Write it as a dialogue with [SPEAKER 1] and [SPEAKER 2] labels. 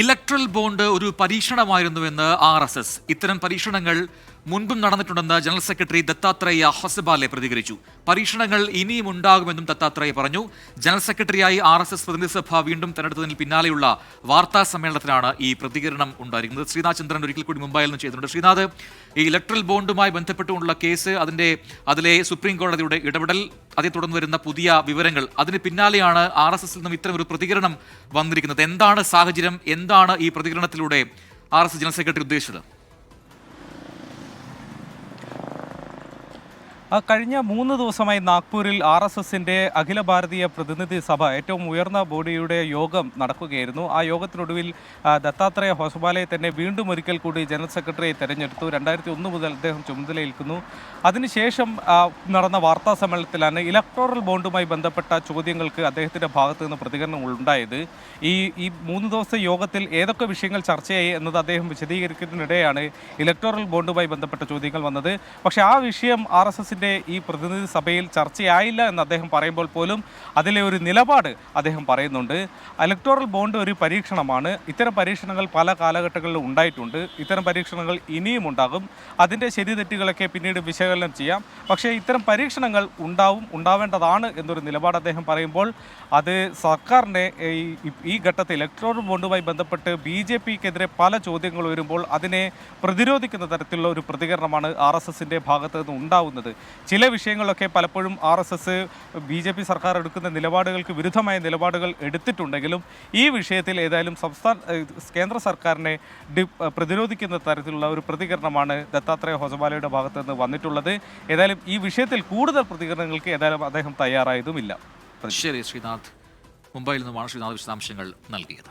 [SPEAKER 1] Electoral bond ഒരു പരീക്ഷണമായിരുന്നുവെന്ന് R S S. ഇത്തരം പരീക്ഷണങ്ങൾ മുൻപും നടന്നിട്ടുണ്ടെന്ന് ജനറൽ സെക്രട്ടറി ദത്താത്രേയ ഹൊസബാലെ പ്രതികരിച്ചു. പരീക്ഷണങ്ങൾ ഇനിയും ഉണ്ടാകുമെന്നും ദത്താത്രേയ പറഞ്ഞു. ജനറൽ സെക്രട്ടറിയായി ആർ എസ് എസ് പ്രതിനിധി സഭ വീണ്ടും തെരഞ്ഞെടുത്തതിന് പിന്നാലെയുള്ള വാർത്താ സമ്മേളനത്തിലാണ് ഈ പ്രതികരണം ഉണ്ടായിരിക്കുന്നത്. ശ്രീനാഥ് ചന്ദ്രൻ ഒരിക്കൽ കൂടി മുംബൈയിൽ നിന്ന് ചെയ്തിട്ടുണ്ട്. ശ്രീനാഥ് ഈ ഇലക്ട്രൽ ബോണ്ടുമായി ബന്ധപ്പെട്ടുള്ള കേസ് അതിന്റെ അതിലെ സുപ്രീം കോടതിയുടെ ഇടപെടൽ അതേ തുടർന്ന് വരുന്ന പുതിയ വിവരങ്ങൾ അതിന് പിന്നാലെയാണ് ആർ എസ് എസിൽ നിന്നും ഇത്തരം ഒരു പ്രതികരണം വന്നിരിക്കുന്നത്. എന്താണ് സാഹചര്യം എന്താണ് ഈ പ്രതികരണത്തിലൂടെ ആർ എസ് ജനറൽ സെക്രട്ടറി ഉദ്ദേശിച്ചത്?
[SPEAKER 2] കഴിഞ്ഞ മൂന്ന് ദിവസമായി നാഗ്പൂരിൽ ആർ എസ് എസിന്റെ അഖില ഭാരതീയ പ്രതിനിധി സഭ ഏറ്റവും ഉയർന്ന ബോഡിയുടെ യോഗം നടക്കുകയായിരുന്നു. ആ യോഗത്തിനൊടുവിൽ ദത്താത്രേയ ഹോസബാലയെ തന്നെ വീണ്ടും ഒരിക്കൽ കൂടി ജനറൽ സെക്രട്ടറിയെ തെരഞ്ഞെടുത്തു. രണ്ടായിരത്തി ഒന്ന് മുതൽ അദ്ദേഹം ചുമതലയേൽക്കുന്നു. അതിനുശേഷം നടന്ന വാർത്താ സമ്മേളനത്തിലാണ് ഇലക്ട്രോറൽ ബോണ്ടുമായി ബന്ധപ്പെട്ട ചോദ്യങ്ങൾക്ക് അദ്ദേഹത്തിന്റെ ഭാഗത്തു നിന്ന് പ്രതികരണം ഉണ്ടായത്. ഈ ഈ മൂന്ന് ദിവസത്തെ യോഗത്തിൽ ഏതൊക്കെ വിഷയങ്ങൾ ചർച്ചയായി എന്നത് അദ്ദേഹം വിശദീകരിക്കുന്നതിനിടെയാണ് ഇലക്ട്രോറൽ ബോണ്ടുമായി ബന്ധപ്പെട്ട ചോദ്യങ്ങൾ വന്നത്. പക്ഷേ ആ വിഷയം ആർ എസ് ഈ പ്രതിനിധി സഭയിൽ ചർച്ചയായില്ല എന്ന് അദ്ദേഹം പറയുമ്പോൾ പോലും അതിലെ ഒരു നിലപാട് അദ്ദേഹം പറയുന്നുണ്ട്. ഇലക്ടോറൽ ബോണ്ട് ഒരു പരീക്ഷണമാണ്. ഇത്തരം പരീക്ഷണങ്ങൾ പല കാലഘട്ടങ്ങളിലും ഉണ്ടായിട്ടുണ്ട്. ഇത്തരം പരീക്ഷണങ്ങൾ ഇനിയും ഉണ്ടാകും. അതിന്റെ ശരി തെറ്റുകളൊക്കെ പിന്നീട് വിശകലനം ചെയ്യാം. പക്ഷേ ഇത്തരം പരീക്ഷണങ്ങൾ ഉണ്ടാവും ഉണ്ടാവേണ്ടതാണ് എന്നൊരു നിലപാട് അദ്ദേഹം പറയുമ്പോൾ അത് സർക്കാരിന്റെ ഈ- ഘട്ടത്തിൽ ഇലക്ട്രോറൽ ബോണ്ടുമായി ബന്ധപ്പെട്ട് ബി ജെ പിക്കെതിരെ പല ചോദ്യങ്ങൾ വരുമ്പോൾ അതിനെ പ്രതിരോധിക്കുന്ന തരത്തിലുള്ള ഒരു പ്രതികരണമാണ് ആർ എസ് എസിന്റെ ഭാഗത്ത് നിന്ന് ഉണ്ടാവുന്നത്. ചില വിഷയങ്ങളൊക്കെ പലപ്പോഴും R S S B J P സർക്കാർ എടുക്കുന്ന നിലപാടുകൾക്ക് വിരുദ്ധമായ നിലപാടുകൾ എടുത്തിട്ടുണ്ടെങ്കിലും ഈ വിഷയത്തിൽ ഏതായാലും സംസ്ഥാന കേന്ദ്ര സർക്കാരിനെ പ്രതിരോധിക്കുന്ന തരത്തിലുള്ള ഒരു പ്രതികരണമാണ് ദത്താത്രേയ ഹൊസബാലയുടെ ഭാഗത്തു നിന്ന് വന്നിട്ടുള്ളത്. ഏതായാലും ഈ വിഷയത്തിൽ കൂടുതൽ പ്രതികരണങ്ങൾക്ക് ഏതായാലും അദ്ദേഹം തയ്യാറായതുമില്ല.
[SPEAKER 1] ശരി ശ്രീനാഥ്. മുംബൈയിൽ നിന്നുമാണ് ശ്രീനാഥ് വിശദാംശങ്ങൾ നൽകിയത്.